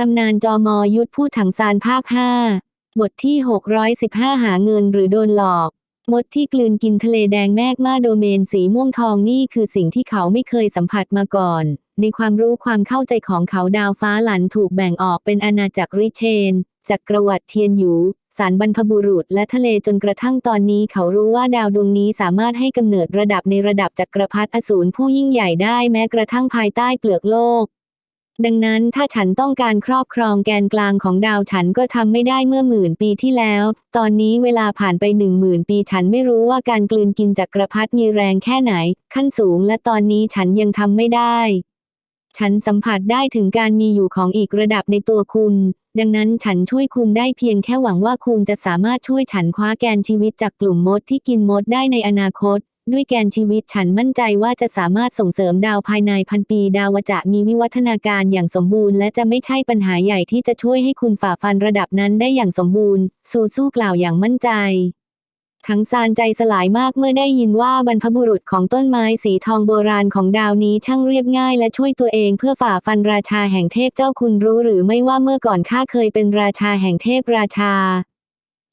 ตำนานจอมอยุทธพูดถังซานภาค 5 บทที่ 615 หาเงินหรือโดนหลอก มดที่กลืนกินทะเลแดงแมกมาโดเมนสีม่วงทองนี่คือสิ่งที่เขาไม่เคยสัมผัสมาก่อน ในความรู้ความเข้าใจของเขาดาวฟ้าหลันถูกแบ่งออกเป็นอาณาจักรริเชน จักรวรรดิเทียนหยูสารบรรพบุรุษและทะเลจนกระทั่งตอนนี้เขารู้ว่าดาวดวงนี้สามารถให้กำเนิดระดับในระดับจักรพรรดิอสูรผู้ยิ่งใหญ่ได้แม้กระทั่งภายใต้เปลือกโลก ดังนั้นถ้าฉันต้องการครอบครองแกนกลางของดาวฉันก็ทำไม่ได้เมื่อหมื่นปีที่แล้ว ตอนนี้เวลาผ่านไปหนึ่งหมื่นปีฉันไม่รู้ว่าการกลืนกินจักรพรรดิมีแรงแค่ไหน ขั้นสูงและตอนนี้ฉันยังทำไม่ได้ ฉันสัมผัสได้ถึงการมีอยู่ของอีกระดับในตัวคุณ ดังนั้นฉันช่วยคุณได้เพียงแค่หวังว่าคุณจะสามารถช่วยฉันคว้าแกนชีวิตจากกลุ่มมดที่กินมดได้ในอนาคต ด้วยแกนชีวิตฉันมั่นใจว่าจะสามารถส่งเสริมดาวภายในพันปีดาวจะมีวิวัฒนาการอย่างสมบูรณ์และจะไม่ใช่ปัญหาใหญ่ที่จะช่วยให้คุณฝ่าฟันระดับนั้นได้อย่างสมบูรณ์ซูสู้กล่าวอย่างมั่นใจ ทั้งซานใจสลายมากเมื่อได้ยินว่าบรรพบุรุษของต้นไม้สีทองโบราณของดาวนี้ช่างเรียบง่ายและช่วยตัวเองเพื่อฝ่าฟันราชาแห่งเทพเจ้าคุณรู้หรือไม่ว่าเมื่อก่อนข้าเคยเป็นราชาแห่งเทพราชา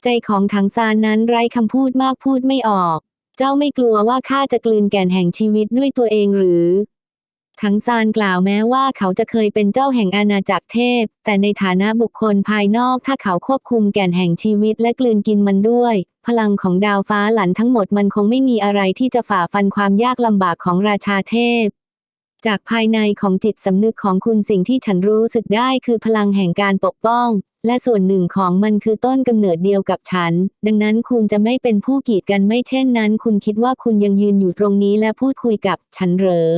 ใจของถังซานนั้นไร้คำพูดมากพูดไม่ออก เจ้าไม่กลัวว่าข้าจะกลืนแก่นแห่งชีวิตด้วยตัวเองหรือทั้งซานกล่าวแม้ว่าเขาจะเคยเป็นเจ้าแห่งอาณาจักรเทพ แต่ในฐานะบุคคลภายนอกถ้าเขาควบคุมแก่นแห่งชีวิตและกลืนกินมันด้วย พลังของดาวฟ้าหลันทั้งหมดมันคงไม่มีอะไรที่จะฝ่าฟันความยากลำบากของราชาเทพ จากภายในของจิตสำนึกของคุณสิ่งที่ฉันรู้สึกได้คือพลังแห่งการปกป้อง และส่วนหนึ่งของมันคือต้นกำเนิดเดียวกับฉัน ดังนั้นคุณจะไม่เป็นผู้กีดกันไม่เช่นนั้น คุณคิดว่าคุณยังยืนอยู่ตรงนี้และพูดคุยกับฉันเหรอ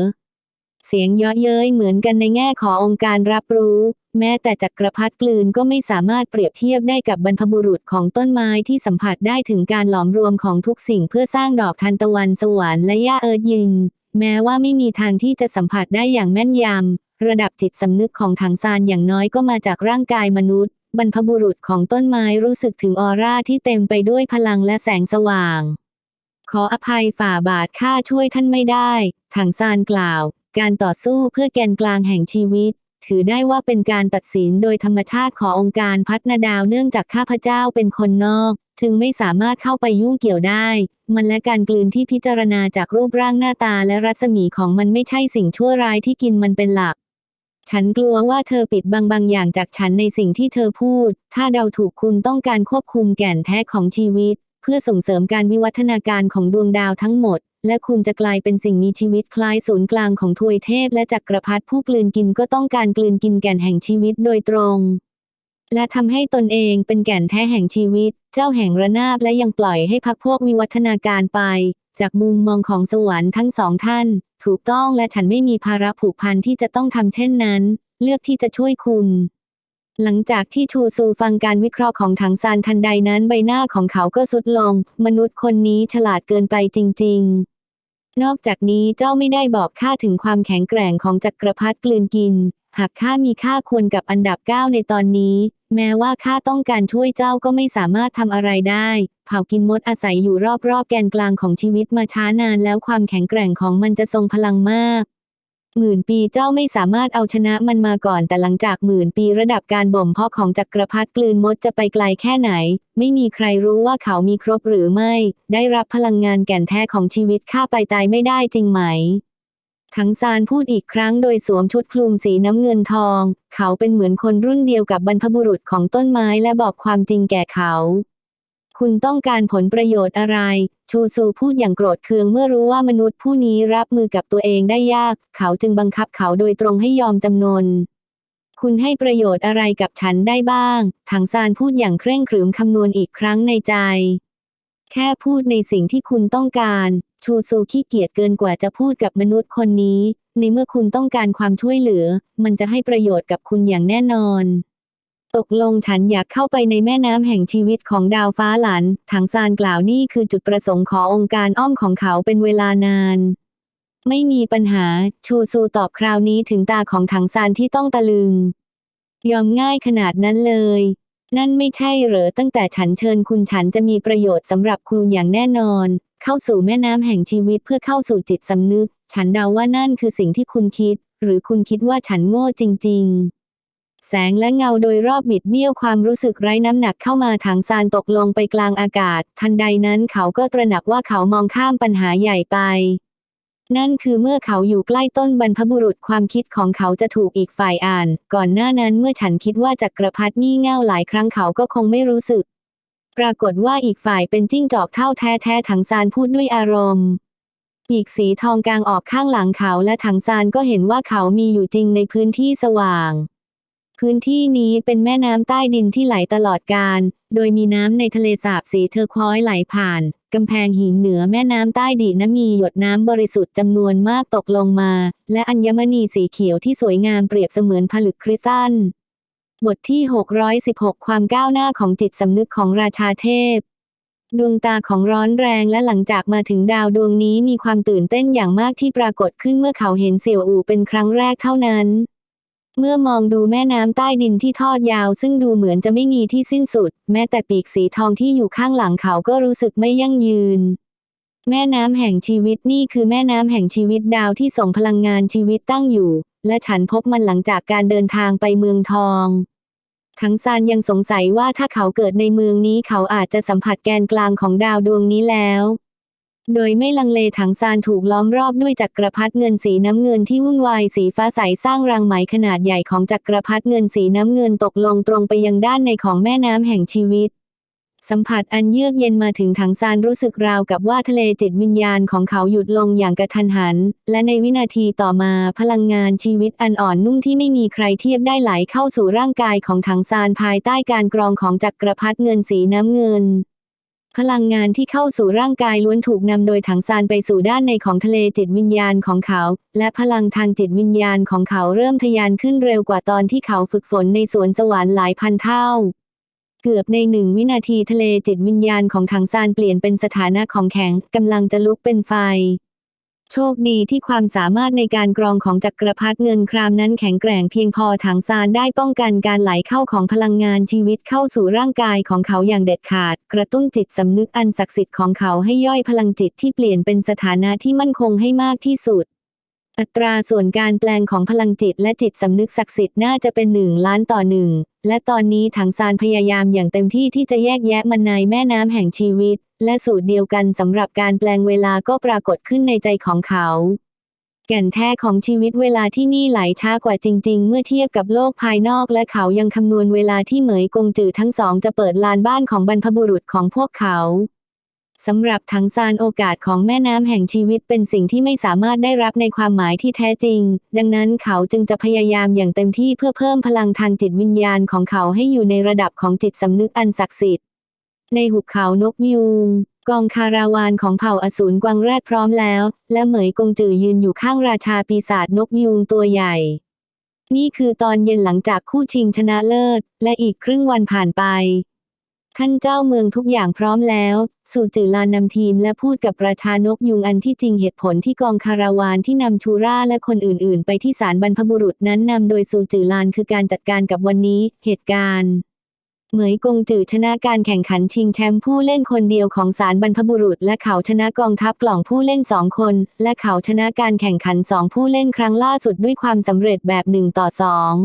เสียงเยาะเย้ยเหมือนกันในแง่ขององค์การรับรู้ แม้แต่จักรพรรดิกลืนก็ไม่สามารถเปรียบเทียบได้กับบรรพบุรุษของต้นไม้ที่สัมผัสได้ถึงการหลอมรวมของทุกสิ่งเพื่อสร้างดอกทานตะวันสวรรค์และหญ้าเอิร์ธยิน แม้ว่าไม่มีทางที่จะสัมผัสได้อย่างแม่นยำ ระดับจิตสำนึกของถังซานอย่างน้อยก็มาจากร่างกายมนุษย์ บรรพบุรุษของต้นไม้รู้สึกถึงออร่าที่เต็มไปด้วยพลังและแสงสว่าง ขออภัยฝ่าบาทข้าช่วยท่านไม่ได้ ถังซานกล่าว การต่อสู้เพื่อแกนกลางแห่งชีวิต ถือได้ว่าเป็นการตัดสินโดยธรรมชาติขององค์การพัฒนาดาวเนื่องจากข้าพเจ้าเป็นคนนอกจึงไม่สามารถเข้าไปยุ่งเกี่ยวได้ มันและการกลืนที่พิจารณาจากรูปร่างหน้าตาและรัศมีของมันไม่ใช่สิ่งชั่วร้ายที่กินมันเป็นหลัก ฉันกลัวว่าเธอปิดบังบางอย่างจากฉันในสิ่งที่เธอพูด ถ้าเดาถูกคุณต้องการควบคุมแก่นแท้ของชีวิต เพื่อส่งเสริมการวิวัฒนาการของดวงดาวทั้งหมด และคุณจะกลายเป็นสิ่งมีชีวิตคล้ายศูนย์กลางของทวยเทพและจักรพรรดิผู้กลืนกินก็ต้องการกลืนกินแก่นแห่งชีวิตโดยตรง และทำให้ตนเองเป็นแก่นแท้แห่งชีวิต เจ้าแห่งระนาบและยังปล่อยให้พักพวกวิวัฒนาการไป จากมุมมองของสวรรค์ทั้งสองท่าน ถูกต้องและฉันไม่มีภาระผูกพันที่จะต้องทำเช่นนั้น เลือกที่จะช่วยคุณ หลังจากที่ชูซูฟังการวิเคราะห์ของถังซานทันใดนั้นใบหน้าของเขาก็สุดลง มนุษย์คนนี้ฉลาดเกินไปจริง ๆนอกจากนี้เจ้าไม่ได้บอกข้าถึงความแข็งแกร่งของจักรพรรดิกลืนกิน หากข้ามีค่าควรกับอันดับเก้าในตอนนี้ แม้ว่าข้าต้องการช่วยเจ้าก็ไม่สามารถทำอะไรได้ เผ่ากินมดอาศัยอยู่รอบๆแกนกลางของชีวิตมาช้านานแล้วความแข็งแกร่งของมันจะทรงพลังมากหมื่นปีเจ้าไม่สามารถเอาชนะมันมาก่อนแต่หลังจากหมื่นปีระดับการบ่มเพาะของจักรพรรดิกลืนมดจะไปไกลแค่ไหน ไม่มีใครรู้ว่าเขามีครบหรือไม่ ได้รับพลังงานแก่นแท้ของชีวิตข้าไปตายไม่ได้จริงไหม ทั้งซานพูดอีกครั้งโดยสวมชุดคลุมสีน้ำเงินทอง เขาเป็นเหมือนคนรุ่นเดียวกับบรรพบุรุษของต้นไม้และบอกความจริงแก่เขา คุณต้องการผลประโยชน์อะไร ชูซูพูดอย่างโกรธเคืองเมื่อรู้ว่ามนุษย์ผู้นี้รับมือกับตัวเองได้ยาก เขาจึงบังคับเขาโดยตรงให้ยอมจำนน คุณให้ประโยชน์อะไรกับฉันได้บ้าง ถังซานพูดอย่างเคร่งขรึมคำนวณอีกครั้งในใจ แค่พูดในสิ่งที่คุณต้องการ ชูซูขี้เกียจเกินกว่าจะพูดกับมนุษย์คนนี้ ในเมื่อคุณต้องการความช่วยเหลือ มันจะให้ประโยชน์กับคุณอย่างแน่นอน ตกลงฉันอยากเข้าไปในแม่น้ำแห่งชีวิตของดาวฟ้าหลันถังซานกล่าวนี่คือจุดประสงค์ขององค์การอ้อมของเขาเป็นเวลานาน ไม่มีปัญหา ชูซูตอบคราวนี้ถึงตาของถังซานที่ต้องตะลึง ยอมง่ายขนาดนั้นเลย นั่นไม่ใช่เหรอตั้งแต่ฉันเชิญคุณฉันจะมีประโยชน์สำหรับคุณอย่างแน่นอน เข้าสู่แม่น้ำแห่งชีวิตเพื่อเข้าสู่จิตสำนึก ฉันเดาว่านั่นคือสิ่งที่คุณคิด หรือคุณคิดว่าฉันโง่จริง ๆ แสงและเงาโดยรอบบิดเบี้ยวความรู้สึกไร้น้ำหนักเข้ามาถังซานตกลงไปกลางอากาศ ทันใดนั้นเขาก็ตระหนักว่าเขามองข้ามปัญหาใหญ่ไปนั่นคือเมื่อเขาอยู่ใกล้ต้นบรรพบุรุษความคิดของเขาจะถูกอีกฝ่ายอ่าน ก่อนหน้านั้นเมื่อฉันคิดว่าจักรพรรดิงี่เง่าหลายครั้งเขาก็คงไม่รู้สึก ปรากฏว่าอีกฝ่ายเป็นจิ้งจอกเท่าแท้แท้ๆถังซานพูดด้วยอารมณ์ปีกสีทองกลางออกข้างหลังเขาและถังซานก็เห็นว่าเขามีอยู่จริงในพื้นที่สว่าง พื้นที่นี้เป็นแม่น้ำใต้ดินที่ไหลตลอดกาลโดยมีน้ำในทะเลสาบสีเทอร์ควอยไหลผ่านกำแพงหินเหนือแม่น้ำใต้ดินนั้นมีหยดน้ำบริสุทธิ์จำนวนมากตกลงมา และอัญมณีสีเขียวที่สวยงามเปรียบเสมือนผลึกคริสตัล บทที่ 616 ความก้าวหน้าของจิตสำนึกของราชาเทพ ดวงตาของร้อนแรงและหลังจากมาถึงดาวดวงนี้มีความตื่นเต้นอย่างมากที่ปรากฏขึ้นเมื่อเขาเห็นเสี่ยวอู่เป็นครั้งแรกเท่านั้น เมื่อมองดูแม่น้ำใต้ดินที่ทอดยาวซึ่งดูเหมือนจะไม่มีที่สิ้นสุด แม้แต่ปีกสีทองที่อยู่ข้างหลังเขาก็รู้สึกไม่ยั่งยืนแม่น้ำแห่งชีวิตนี่คือแม่น้ำแห่งชีวิตดาวที่ส่งพลังงานชีวิตตั้งอยู่ และฉันพบมันหลังจากการเดินทางไปเมืองทอง ทั้งซานยังสงสัยว่าถ้าเขาเกิดในเมืองนี้เขาอาจจะสัมผัสแกนกลางของดาวดวงนี้แล้ว โดยไม่ลังเลถังซานถูกล้อมรอบด้วยจักรพรรดิเงินสีน้ำเงินที่วุ่นวายสีฟ้าใสสร้างรังไหมขนาดใหญ่ของจักรพรรดิเงินสีน้ำเงินตกลงตรงไปยังด้านในของแม่น้ำแห่งชีวิต สัมผัสอันเยือกเย็นมาถึงถังซานรู้สึกราวกับว่าทะเลจิตวิญญาณของเขาหยุดลงอย่างกระทันหัน และในวินาทีต่อมาพลังงานชีวิตอันอ่อนนุ่มที่ไม่มีใครเทียบได้ไหลเข้าสู่ร่างกายของถังซานภายใต้การกรองของจักรพรรดิเงินสีน้ำเงินพลังงานที่เข้าสู่ร่างกายล้วนถูกนำโดยถังซานไปสู่ด้านในของทะเลจิตวิญญาณของเขา และพลังทางจิตวิญญาณของเขาเริ่มทะยานขึ้นเร็วกว่าตอนที่เขาฝึกฝนในสวนสวรรค์หลายพันเท่า เกือบในหนึ่งวินาทีทะเลจิตวิญญาณของถังซานเปลี่ยนเป็นสถานะของแข็งกำลังจะลุกเป็นไฟ โชคดีที่ความสามารถในการกรองของจักรพรรดิเงินครามนั้นแข็งแกร่งเพียงพอถังซานได้ป้องกันการไหลเข้าของพลังงานชีวิตเข้าสู่ร่างกายของเขาอย่างเด็ดขาด กระตุ้นจิตสำนึกอันศักดิ์สิทธิ์ของเขาให้ย่อยพลังจิตที่เปลี่ยนเป็นสถานะที่มั่นคงให้มากที่สุด อัตราส่วนการแปลงของพลังจิตและจิตสำนึกศักดิ์สิทธิ์น่าจะเป็นหนึ่งล้านต่อหนึ่ง และตอนนี้ถังซานพยายามอย่างเต็มที่ที่จะแยกแยะมันในแม่น้ำแห่งชีวิต และสูตรเดียวกันสำหรับการแปลงเวลาก็ปรากฏขึ้นในใจของเขา แก่นแท้ของชีวิตเวลาที่นี่ไหลช้ากว่าจริง ๆ เมื่อเทียบกับโลกภายนอกและเขายังคำนวณเวลาที่เหมยกงจือทั้งสองจะเปิดลานบ้านของบรรพบุรุษของพวกเขา สำหรับถังซานโอกาสของแม่น้ำแห่งชีวิตเป็นสิ่งที่ไม่สามารถได้รับในความหมายที่แท้จริง ดังนั้นเขาจึงจะพยายามอย่างเต็มที่เพื่อเพิ่มพลังทางจิตวิญญาณของเขาให้อยู่ในระดับของจิตสำนึกอันศักดิ์สิทธิ์ ในหุบเขานกยูงกองคาราวานของเผ่าอสูรกวางแรดพร้อมแล้ว และเหมยกงจือยืนอยู่ข้างราชาปีศาจนกยูงตัวใหญ่ นี่คือตอนเย็นหลังจากคู่ชิงชนะเลิศ และอีกครึ่งวันผ่านไปท่านเจ้าเมืองทุกอย่างพร้อมแล้ว สู่จือลานนำทีมและพูดกับประชานกยุงอันที่จริงเหตุผลที่กองคาราวานที่นำชูร่าและคนอื่น ๆ ไปที่ศาลบรรพบุรุษนั้นนำโดยสู่จือลานคือการจัดการกับวันนี้ เหตุการณ์เหมยกงจือชนะการแข่งขันชิงแชมป์ผู้เล่นคนเดียวของศาลบรรพบุรุษ และเขาชนะกองทัพกล่องผู้เล่นสองคน และเขาชนะการแข่งขันสองผู้เล่นครั้งล่าสุดด้วยความสำเร็จแบบหนึ่งต่อสอง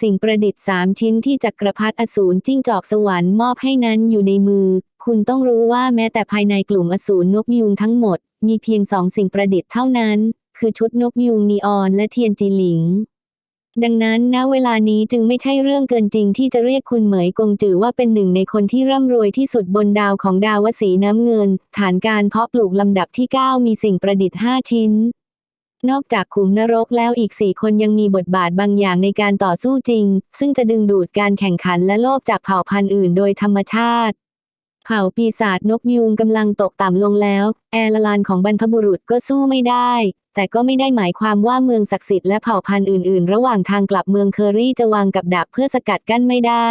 สิ่งประดิษฐ์สามชิ้นที่จักรพรรดิอสูรจิ้งจอกสวรรค์มอบให้นั้นอยู่ในมือ คุณต้องรู้ว่าแม้แต่ภายในกลุ่มอสูรนกยูงทั้งหมด มีเพียงสองสิ่งประดิษฐ์เท่านั้น คือชุดนกยูงนีออนและเทียนจีหลิง ดังนั้นณเวลานี้จึงไม่ใช่เรื่องเกินจริงที่จะเรียกคุณเหมยกงจือว่าเป็นหนึ่งในคนที่ร่ำรวยที่สุดบนดาวของดาวสีน้ำเงิน ฐานการเพาะปลูกลำดับที่ 9 มีสิ่งประดิษฐ์ 5 ชิ้นนอกจากขุมนรกแล้วอีกสี่คนยังมีบทบาทบางอย่างในการต่อสู้จริง ซึ่งจะดึงดูดการแข่งขันและโลภจากเผ่าพันธุ์อื่นโดยธรรมชาติ เผ่าปีศาจนกยูงกำลังตกต่ำลงแล้ว แอร์ละลานของบรรพบุรุษก็สู้ไม่ได้ แต่ก็ไม่ได้หมายความว่าเมืองศักดิ์สิทธิ์และเผ่าพันธุ์อื่น ๆ ระหว่างทางกลับเมืองเคอรี่จะวางกับดักเพื่อสกัดกั้นไม่ได้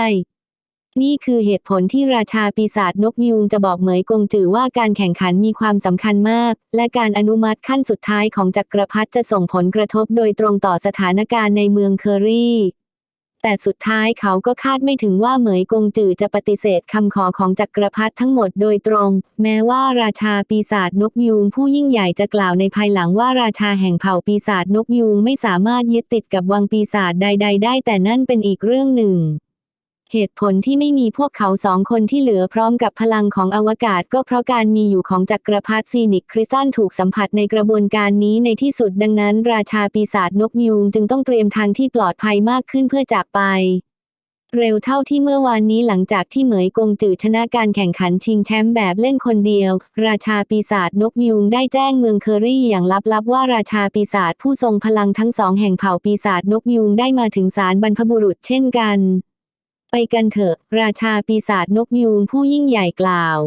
นี่คือเหตุผลที่ราชาปีศาจนกยูงจะบอกเหมยกงจือว่าการแข่งขันมีความสำคัญมาก และการอนุมัติขั้นสุดท้ายของจักรพรรดิจะส่งผลกระทบโดยตรงต่อสถานการณ์ในเมืองเคอรี่ แต่สุดท้ายเขาก็คาดไม่ถึงว่าเหมยกงจือจะปฏิเสธคำขอของจักรพรรดิทั้งหมดโดยตรง แม้ว่าราชาปีศาจนกยูงผู้ยิ่งใหญ่จะกล่าวในภายหลังว่าราชาแห่งเผ่าปีศาจนกยูงไม่สามารถยึดติดกับวังปีศาจใด ๆ ได้แต่นั่นเป็นอีกเรื่องหนึ่ง เหตุผลที่ไม่มีพวกเขาสองคนที่เหลือพร้อมกับพลังของอวกาศก็เพราะการมีอยู่ของจักรพรรดิฟีนิกคริสตันถูกสัมผัสในกระบวนการนี้ในที่สุดดังนั้น ราชาปีศาจนกยูงจึงต้องเตรียมทางที่ปลอดภัยมากขึ้นเพื่อจากไป เร็วเท่าที่เมื่อวานนี้หลังจากที่เหมยกงจือชนะการแข่งขันชิงแชมป์แบบเล่นคนเดียว ราชาปีศาจนกยูงได้แจ้งเมืองเคอรี่อย่างลับๆว่าราชาปีศาจผู้ทรงพลังทั้งสองแห่งเผ่าปีศาจนกยูงได้มาถึงศาลบรรพบุรุษเช่นกัน ไปกันเถอะ ราชาปีศาจนกยูงผู้ยิ่งใหญ่กล่าว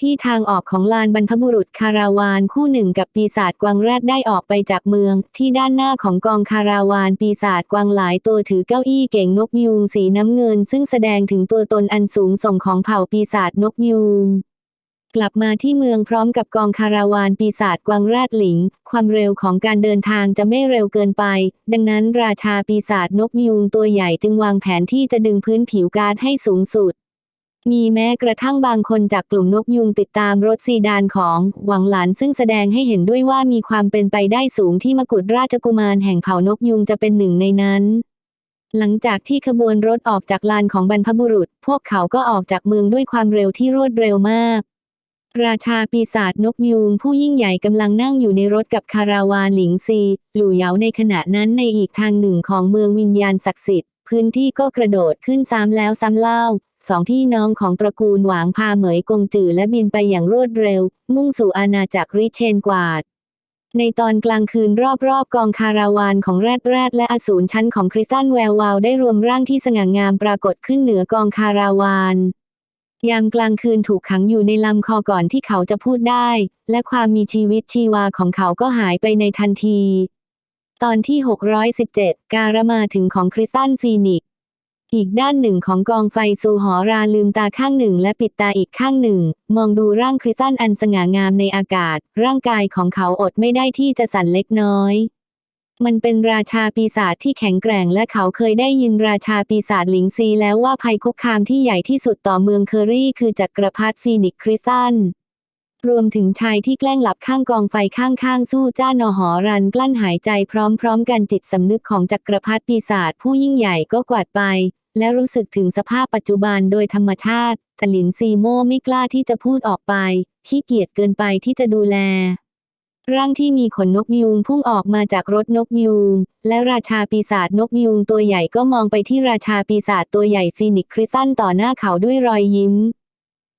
ที่ทางออกของลานบรรพบุรุษคาราวานคู่หนึ่งกับปีศาจกวางแรดได้ออกไปจากเมือง ที่ด้านหน้าของกองคาราวานปีศาจกวางหลายตัวถือเก้าอี้เก่งนกยูงสีน้ำเงิน ซึ่งแสดงถึงตัวตนอันสูงส่งของเผ่าปีศาจนกยูง กลับมาที่เมืองพร้อมกับกองคาราวานปีศาจกวางแรดหลิง ความเร็วของการเดินทางจะไม่เร็วเกินไป ดังนั้นราชาปีศาจนกยูงตัวใหญ่จึงวางแผนที่จะดึงพื้นผิวการ์ดให้สูงสุด มีแม้กระทั่งบางคนจากกลุ่มนกยุงติดตามรถซีดานของหวังหลานซึ่งแสดงให้เห็นด้วยว่ามีความเป็นไปได้สูงที่มกุฎราชกุมารแห่งเผ่านกยุงจะเป็นหนึ่งในนั้นหลังจากที่ขบวนรถออกจากลานของบรรพบุรุษ พวกเขาก็ออกจากเมืองด้วยความเร็วที่รวดเร็วมาก ราชาปีศาจนกยูงผู้ยิ่งใหญ่กำลังนั่งอยู่ในรถกับคาราวานหลิงซี หลู่เหยาในขณะนั้นในอีกทางหนึ่งของเมืองวิญญาณศักดิ์สิทธิ์ พื้นที่ก็กระโดดขึ้นซ้ำแล้วซ้ำเล่า สองพี่น้องของตระกูลหวางพาเหมยกงจือและบินไปอย่างรวดเร็ว มุ่งสู่อาณาจักรริเชนกวาด ในตอนกลางคืนรอบๆกองคาราวานของแรดแรดและอสูรชั้นของคริสตันแวววาวได้รวมร่างที่สง่างามปรากฏขึ้นเหนือกองคาราวาน ยามกลางคืนถูกขังอยู่ในลำคอก่อนที่เขาจะพูดได้ และความมีชีวิตชีวาของเขาก็หายไปในทันที ตอนที่ 617 การมาถึงของคริสตันฟีนิก อีกด้านหนึ่งของกองไฟซูหอราลืมตาข้างหนึ่งและปิดตาอีกข้างหนึ่ง มองดูร่างคริสตันอันสง่างามในอากาศ ร่างกายของเขาอดไม่ได้ที่จะสั่นเล็กน้อย มันเป็นราชาปีศาจที่แข็งแกร่งและเขาเคยได้ยินราชาปีศาจหลิงซีแล้วว่าภัยคุกคามที่ใหญ่ที่สุดต่อเมืองเคอรี่คือจักรพรรดิฟีนิกซ์คริสตันรวมถึงชายที่แกล้งหลับข้างกองไฟข้างๆ สู้จ้านอหอรันกลั้นหายใจพร้อมๆ กันจิตสำนึกของจักรพรรดิปีศาจผู้ยิ่งใหญ่ก็กวาดไป และรู้สึกถึงสภาพปัจจุบันโดยธรรมชาติแต่หลินซีโมไม่กล้าที่จะพูดออกไปขี้เกียจเกินไปที่จะดูแล ร่างที่มีขนนกยูงพุ่งออกมาจากรถนกยูง และราชาปีศาจนกยูงตัวใหญ่ก็มองไปที่ราชาปีศาจตัวใหญ่ฟีนิกคริสตันต่อหน้าเขาด้วยรอยยิ้ม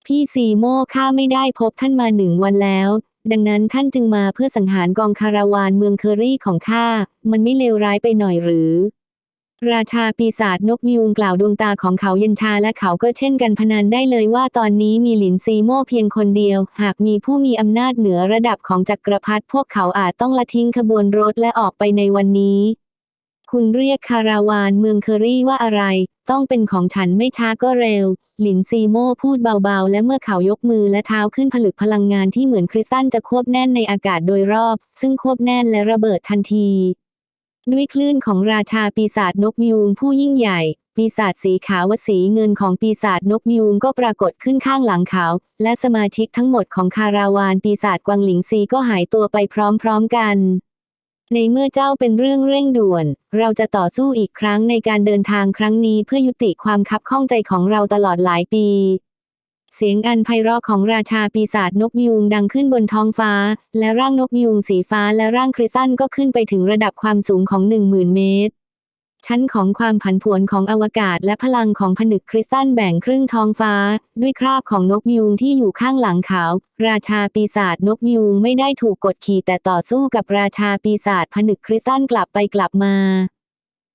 พี่ซีโม่ข้าไม่ได้พบท่านมาหนึ่งวันแล้ว ดังนั้นท่านจึงมาเพื่อสังหารกองคาราวานเมืองเคอรี่ของข้า มันไม่เลวร้ายไปหน่อยหรือ ราชาปีศาจนกยูงกล่าวดวงตาของเขาเย็นชาและเขาก็เช่นกันพนันได้เลยว่าตอนนี้มีหลินซีโม่เพียงคนเดียว หากมีผู้มีอำนาจเหนือระดับของจักรพรรดิพวกเขาอาจต้องละทิ้งขบวนรถและออกไปในวันนี้ คุณเรียกคาราวานเมืองเคอรี่ว่าอะไร ต้องเป็นของฉันไม่ช้าก็เร็ว หลินซีโม่พูดเบาๆ และเมื่อเขายกมือและเท้าขึ้นผลึกพลังงานที่เหมือนคริสตัลจะควบแน่นในอากาศโดยรอบ ซึ่งควบแน่นและระเบิดทันที ด้วยคลื่นของราชาปีศาจนกยูงผู้ยิ่งใหญ่ ปีศาจสีขาววสีเงินของปีศาจนกยูงก็ปรากฏขึ้นข้างหลังเขา และสมาชิกทั้งหมดของคาราวานปีศาจกวางหลิงซีก็หายตัวไปพร้อมๆกัน ในเมื่อเจ้าเป็นเรื่องเร่งด่วน เราจะต่อสู้อีกครั้งในการเดินทางครั้งนี้เพื่อยุติความคับข้องใจของเราตลอดหลายปี เสียงอันไพเราะของราชาปีศาจนกยูงดังขึ้นบนท้องฟ้า และร่างนกยูงสีฟ้าและร่างคริสตันก็ขึ้นไปถึงระดับความสูงของหนึ่งหมื่นเมตร ชั้นของความผันผวนของอวกาศและพลังของผนึกคริสตัลแบ่งครึ่งท้องฟ้า ด้วยคราบของนกยูงที่อยู่ข้างหลังเขา ราชาปีศาจนกยูงไม่ได้ถูกกดขี่แต่ต่อสู้กับราชาปีศาจผนึกคริสตัลกลับไปกลับมา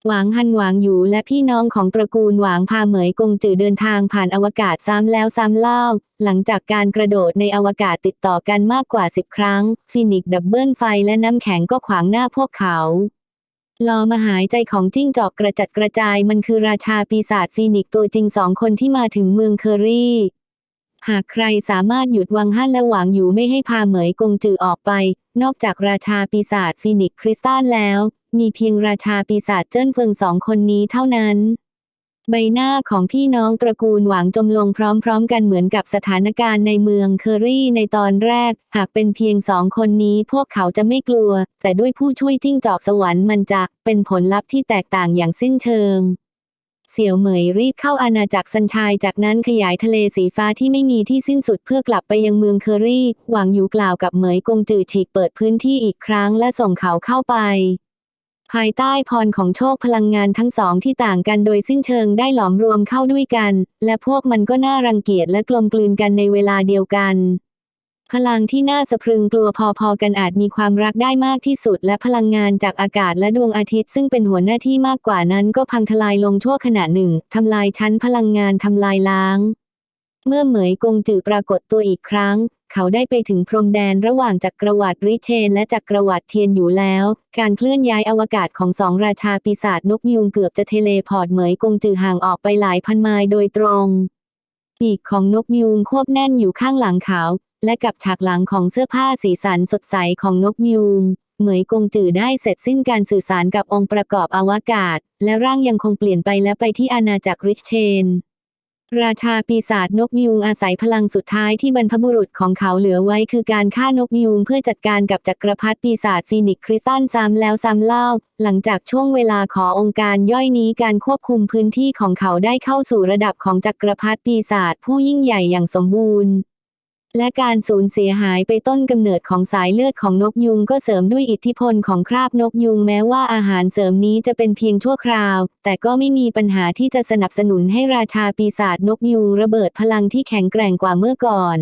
หวางฮันหวางหยูและพี่น้องของตระกูลหวางพาเหมยกงจือเดินทางผ่านอวกาศซ้ำแล้วซ้ำเล่า หลังจากการกระโดดในอวกาศติดต่อกันมากกว่าสิบครั้ง ฟินิกดับเบิลไฟและน้ำแข็งก็ขวางหน้าพวกเขาลอมาหายใจของจิ้งจอกกระจัดกระจายมันคือราชาปีศาจฟีนิกตัวจริงสองคนที่มาถึงเมืองเคอรี่ หากใครสามารถหยุดวังฮั่นและหวางอยู่ไม่ให้พาเหมยกงจือออกไป นอกจากราชาปีศาจฟีนิกคริสตัลแล้ว มีเพียงราชาปีศาจเจิ้นเฟิงสองคนนี้เท่านั้น ใบหน้าของพี่น้องตระกูลหวางจมลงพร้อมๆ กันเหมือนกับสถานการณ์ในเมืองเคอรี่ในตอนแรก หากเป็นเพียงสองคนนี้พวกเขาจะไม่กลัว แต่ด้วยผู้ช่วยจิ้งจอกสวรรค์มันจะเป็นผลลัพธ์ที่แตกต่างอย่างสิ้นเชิงเสี่ยวเหมยรีบเข้าอาณาจักรซันชายจากนั้นขยายทะเลสีฟ้าที่ไม่มีที่สิ้นสุดเพื่อกลับไปยังเมืองเคอรี่ หวังอยู่กล่าวกับเหมยกงจือฉีกเปิดพื้นที่อีกครั้งและส่งเขาเข้าไป ภายใต้พรของโชคพลังงานทั้งสองที่ต่างกันโดยสิ้นเชิงได้หลอมรวมเข้าด้วยกัน และพวกมันก็น่ารังเกียจและกลมกลืนกันในเวลาเดียวกัน พลังที่น่าสะพรึงกลัวพอๆกันอาจมีความรักได้มากที่สุด และพลังงานจากอากาศและดวงอาทิตย์ซึ่งเป็นหัวหน้าที่มากกว่านั้นก็พังทลายลงชั่วขณะหนึ่งทำลายชั้นพลังงานทำลายล้าง เมื่อเหมยกงจือปรากฏตัวอีกครั้งเขาได้ไปถึงพรมแดนระหว่างจักรวรรดิริเชนและจักรวรรดิเทียนอยู่แล้ว การเคลื่อนย้ายอวกาศของสองราชาปีศาจนกยูงเกือบจะเทเลพอร์ตเหมยกงจือห่างออกไปหลายพันไมล์โดยตรง ปีกของนกยูงควบแน่นอยู่ข้างหลังเขา และกับฉากหลังของเสื้อผ้าสีสันสดใสของนกยูงเหมยกงจือได้เสร็จสิ้นการสื่อสารกับองค์ประกอบอวกาศ และร่างยังคงเปลี่ยนไปและไปที่อาณาจักรริชเชน ราชาปีศาจนกยูงอาศัยพลังสุดท้ายที่บรรพบุรุษของเขาเหลือไว้คือการฆ่านกยูงเพื่อจัดการกับจักรพรรดิปีศาจฟีนิกซ์คริสตันซ้ำแล้วซ้ำเล่า หลังจากช่วงเวลาขอองค์การย่อยนี้การควบคุมพื้นที่ของเขาได้เข้าสู่ระดับของจักรพรรดิปีศาจผู้ยิ่งใหญ่อย่างสมบูรณ์ และการสูญเสียหายไปต้นกำเนิดของสายเลือดของนกยุงก็เสริมด้วยอิทธิพลของคราบนกยุงแม้ว่าอาหารเสริมนี้จะเป็นเพียงชั่วคราว แต่ก็ไม่มีปัญหาที่จะสนับสนุนให้ราชาปีศาจนกยุงระเบิดพลังที่แข็งแกร่งกว่าเมื่อก่อน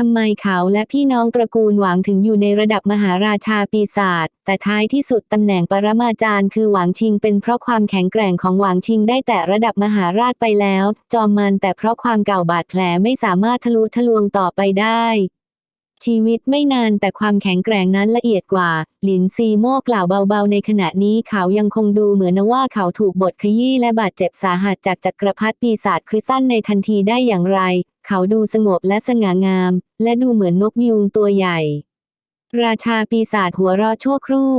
ทำไมเขาและพี่น้องตระกูลหวังถึงอยู่ในระดับมหาราชาปีศาจ แต่ท้ายที่สุดตำแหน่งปรมาจารย์คือหวังชิงเป็นเพราะความแข็งแกร่งของหวังชิงได้แต่ระดับมหาราชไปแล้ว จอมมันแต่เพราะความเก่าบาดแผลไม่สามารถทะลุทะลวงต่อไปได้ ชีวิตไม่นานแต่ความแข็งแกร่งนั้นละเอียดกว่า หลินซีโม่กล่าวเบาๆ ในขณะนี้เขายังคงดูเหมือนว่าเขาถูกบทขยี้และบาดเจ็บสาหัสจากจักรพรรดิปีศาจคริสตันในทันทีได้อย่างไร เขาดูสงบและสง่างาม และดูเหมือนนกยูงตัวใหญ่ ราชาปีศาจหัวเราะชั่วครู่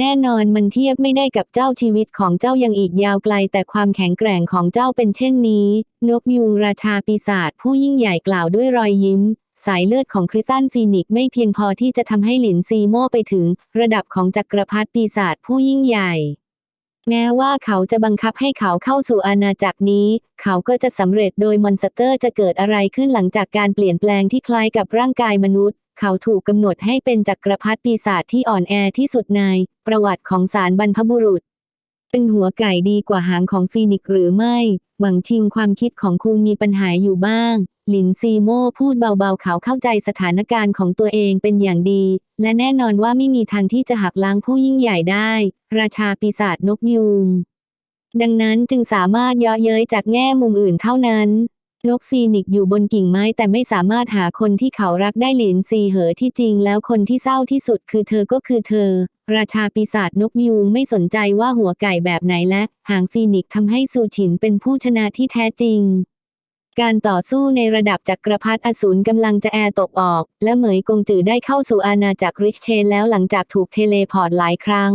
แน่นอนมันเทียบไม่ได้กับเจ้าชีวิตของเจ้ายังอีกยาวไกล แต่ความแข็งแกร่งของเจ้าเป็นเช่นนี้ นกยูงราชาปีศาจผู้ยิ่งใหญ่กล่าวด้วยรอยยิ้ม สายเลือดของคริสตันฟีนิกไม่เพียงพอที่จะทำให้หลินซีโม่ไปถึง ระดับของจักรพรรดิปีศาจผู้ยิ่งใหญ่ แม้ว่าเขาจะบังคับให้เขาเข้าสู่อาณาจักรนี้ เขาก็จะสำเร็จโดยมอนสเตอร์จะเกิดอะไรขึ้นหลังจากการเปลี่ยนแปลงที่คล้ายกับร่างกายมนุษย์ เขาถูกกำหนดให้เป็นจักรพรรดิปีศาจที่อ่อนแอที่สุดใน ประวัติของสารบรรพบุรุษ เป็นหัวไก่ดีกว่าหางของฟีนิกหรือไม่ หวังชิงความคิดของคุณมีปัญหาอยู่บ้าง หลินซีโม่พูดเบาๆเขาเข้าใจสถานการณ์ของตัวเองเป็นอย่างดี และแน่นอนว่าไม่มีทางที่จะหักล้างผู้ยิ่งใหญ่ได้ ราชาปีศาจนกยูงดังนั้นจึงสามารถย่อเย้ยจากแง่มุมอื่นเท่านั้น นกฟีนิกอยู่บนกิ่งไม้แต่ไม่สามารถหาคนที่เขารักได้หลินซีเหอที่จริงแล้วคนที่เศร้าที่สุดคือเธอก็คือเธอ ราชาปีศาจนกยูงไม่สนใจว่าหัวไก่แบบไหนและ หางฟีนิกซ์ทำให้ซูฉินเป็นผู้ชนะที่แท้จริง การต่อสู้ในระดับจักรพรรดิอสูรกำลังจะแอร์ตกออก และเหมยกงจือได้เข้าสู่อาณาจักรริชเชนแล้วหลังจากถูกเทเลพอร์ตหลายครั้ง